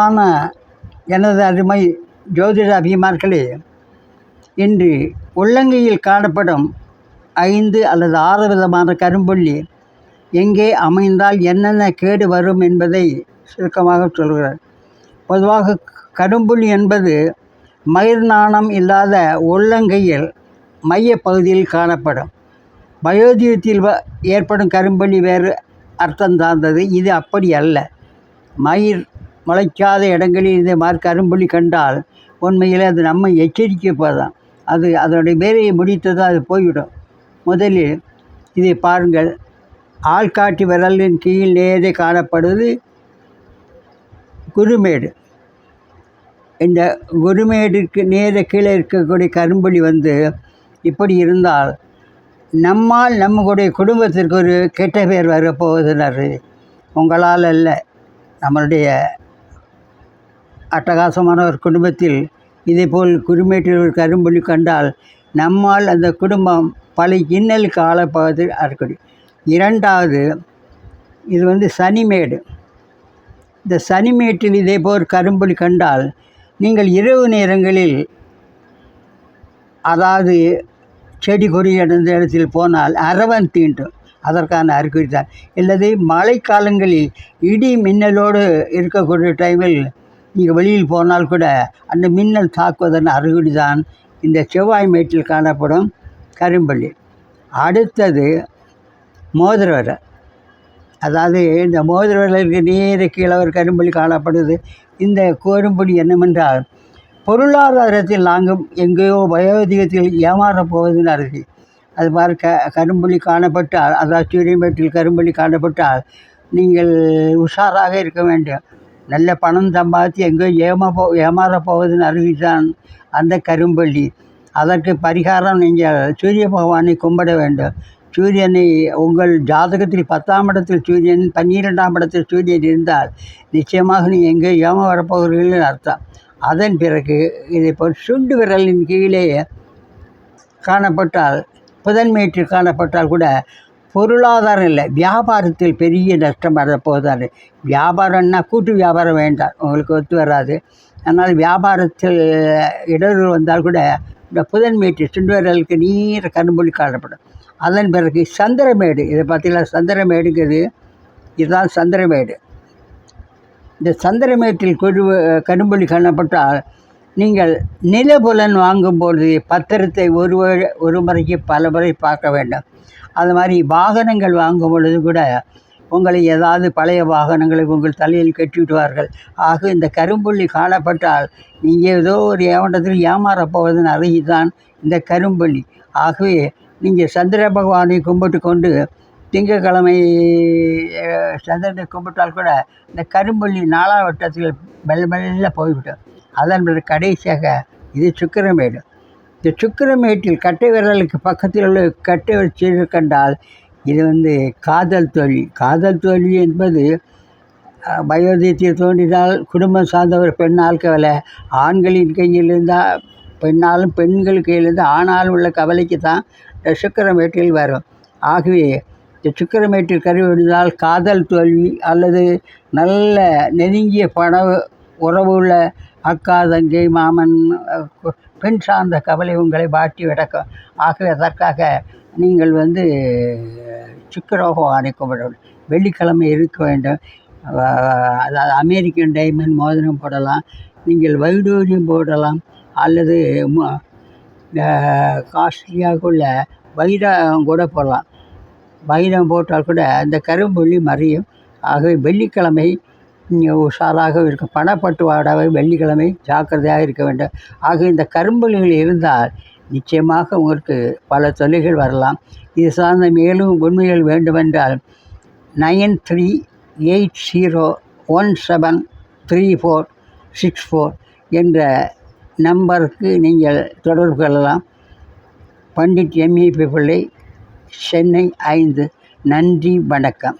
ஆனால் எனது அருமை ஜோதிட அபிமார்களே இன்று உள்ளங்கையில் காணப்படும் ஐந்து அல்லது ஆறு விதமான கரும்புள்ளி எங்கே அமைந்தால் என்னென்ன கேடு வரும் என்பதை சுருக்கமாக சொல்கிறார். பொதுவாக கரும்புள்ளி என்பது மயிர் நாணம் இல்லாத உள்ளங்கையில் மையப்பகுதியில் காணப்படும். வயோதிகத்தில் வ- ஏற்படும் கரும்புள்ளி வேறு அர்த்தம் சார்ந்தது. இது அப்படி அல்ல. மயிர் முளைக்காத இடங்களில் இந்த மாதிரி கரும்புள்ளி கண்டால் உண்மையில் அது நம்ம எச்சரிக்கை போதான் அது அதனுடைய வேலையை முடித்ததும் அது போய்விடும். முதலில் இதை பாருங்கள். ஆள்காட்டி விரலின் கீழ் நேரே காணப்படுவது குருமேடு. இந்த குருமேடுக்கு நேர கீழே இருக்கக்கூடிய கரும்புலி வந்து இப்படி இருந்தால் நம்மால் நம்முடைய குடும்பத்திற்கு ஒரு கெட்ட பேர் வரப்போகுதுனர் உங்களால் அல்ல நம்மளுடைய அட்டகாசமான ஒரு குடும்பத்தில் இதேபோல் குருமேட்டில் ஒரு கரும்புலி கண்டால் நம்மால் அந்த குடும்பம் பல இன்னலுக்கு ஆளப்போவது இருக்கடி இரண்டாவது இது வந்து சனிமேடு. இந்த சனிமேட்டில் இதேபோல் கரும்புலி கண்டால் நீங்கள் இரவு நேரங்களில் அதாவது செடி கொடி அடைந்த இடத்தில் போனால் அரவன் தீண்டும். அதற்கான அறிகுறி தான். இல்லது மழைக்காலங்களில் இடி மின்னலோடு இருக்கக்கூடிய டைமில் நீங்கள் வெளியில் போனால் கூட அந்த மின்னல் தாக்குவதன் அறிகுறி தான் இந்த செவ்வாய் மேட்டில் காணப்படும் கரும்பள்ளி அடுத்தது மோதிரவரை. அதாவது இந்த மோதிரவரில் இருக்க நேர கீழே ஒரு கரும்புலி காணப்படுது. இந்த கோரும்புலி என்னவென்றால் பொருளாதாரத்தில் நாங்கள் எங்கேயோ வயோதிகத்தில் ஏமாறப் போவதுன்னு அருகி. அது மாதிரி க கரும்புலி காணப்பட்டால் அதாவது சூரியமேட்டில் கரும்புலி காணப்பட்டால் நீங்கள் உஷாராக இருக்க வேண்டும். நல்ல பணம் சம்பாதித்து எங்கேயோ ஏமா போ ஏமாற போவதுன்னு அறிவித்தான் அந்த கரும்பள்ளி. அதற்கு பரிகாரம் நீங்கள் சூரிய பகவானை கும்பிட வேண்டும். சூரியனை உங்கள் ஜாதகத்தில் பத்தாம் இடத்தில் சூரியன் பன்னிரெண்டாம் இடத்தில் சூரியன் இருந்தால் நிச்சயமாக நீங்கள் எங்கே ஏமா வரப்போகிறீர்கள் அர்த்தம். அதன் பிறகு இதை போல் சுண்டு விரலின் கீழே காணப்பட்டால் புதன்மேற்றில் காணப்பட்டால் கூட பொருளாதாரம் இல்லை. வியாபாரத்தில் பெரிய நஷ்டம் வரப்போகுதாரு வியாபாரம்னா கூட்டு வியாபாரம் வேண்டாம். உங்களுக்கு ஒத்து வராது. அதனால் வியாபாரத்தில் இடர்கள் வந்தால் கூட இந்த புதன்மேட்டு சுண்டுவரலுக்கு நீர கரும்புலி காணப்படும். அதன் பிறகு சந்திரமேடு. இதை பார்த்தீங்களா? சந்திரமேடுங்கிறது இதுதான் சந்திரமேடு. இந்த சந்திரமேட்டில் கொடு கரும்புலி காணப்பட்டால் நீங்கள் நிலபுலன் வாங்கும்பொழுது பத்திரத்தை ஒரு ஒரு முறைக்கு பல முறை பார்க்க வேண்டும். அது மாதிரி வாகனங்கள் வாங்கும் பொழுது கூட உங்களை ஏதாவது பழைய வாகனங்களை உங்கள் தலையில் கட்டி விடுவார்கள் ஆக இந்த கரும்புள்ளி காணப்பட்டால் நீங்கள் ஏதோ ஒரு ஏமாற்றத்தில் ஏமாறப் போவதன் அருகிதான் இந்த கரும்புள்ளி. ஆகவே நீங்கள் சந்திர பகவானை கும்பிட்டு கொண்டு திங்கக்கிழமை சந்திரனை கும்பிட்டால் கூட இந்த கரும்புள்ளி நாலாவட்டத்தில் மெல்ல மெல்ல போய்விடும். அதன் பிறகு கடைசியாக இது சுக்கிரமேடு இந்த சுக்கிரமேட்டில் கட்டை விரலுக்கு பக்கத்தில் உள்ள கட்டை வச்சு கண்டால் இது வந்து காதல் தோல்வி காதல் தோல்வி என்பது அஹ், வயோதிகத்தில் தோன்றினால் குடும்பம் சார்ந்த ஒரு பெண்ணால் கவலை. ஆண்களின் கையில் இருந்தால் பெண்ணாலும் பெண்கள் கையிலிருந்து ஆணால் உள்ள கவலைக்கு தான் இந்த சுக்கிரமேட்டில் வரும். ஆகவே இந்த சுக்கிரமேட்டில் கருவி விழுந்தால் காதல் தோல்வி அல்லது நல்ல நெருங்கிய பண உறவு உள்ள அக்கா தங்கை மாமன் பெண் சார்ந்த கவலை உங்களை வாட்டி விடக்கும் ஆகவே அதற்காக நீங்கள் வந்து சுக்கரோகம் பகவானை வேண்டும் வெள்ளிக்கிழமை இருக்க வேண்டும். அதாவது அமெரிக்கன் டைமண்ட் மோதிரம் போடலாம். நீங்கள் வைடூரியம் போடலாம். அல்லது காஸ்ட்லியாக உள்ள வைரம் கூட போடலாம். வைரம் போட்டால் கூட அந்த கரும்புள்ளி மறையும் ஆகவே வெள்ளிக்கிழமை உஷாராக இருக்க பணப்பட்டுவாடாக வெள்ளிக்கிழமை ஜாக்கிரதையாக இருக்க வேண்டும். ஆக இந்த கரும்புள்ளிகள் இருந்தால் நிச்சயமாக உங்களுக்கு பல தொல்லைகள் வரலாம். இது சார்ந்த மேலும் உண்மைகள் வேண்டுமென்றால் nine three eight zero one seven three four six four என்ற நம்பருக்கு நீங்கள் தொடர்பு கொள்ளலாம். பண்டிட் எம்இபி பிள்ளை சென்னை ஐந்து. நன்றி வணக்கம்.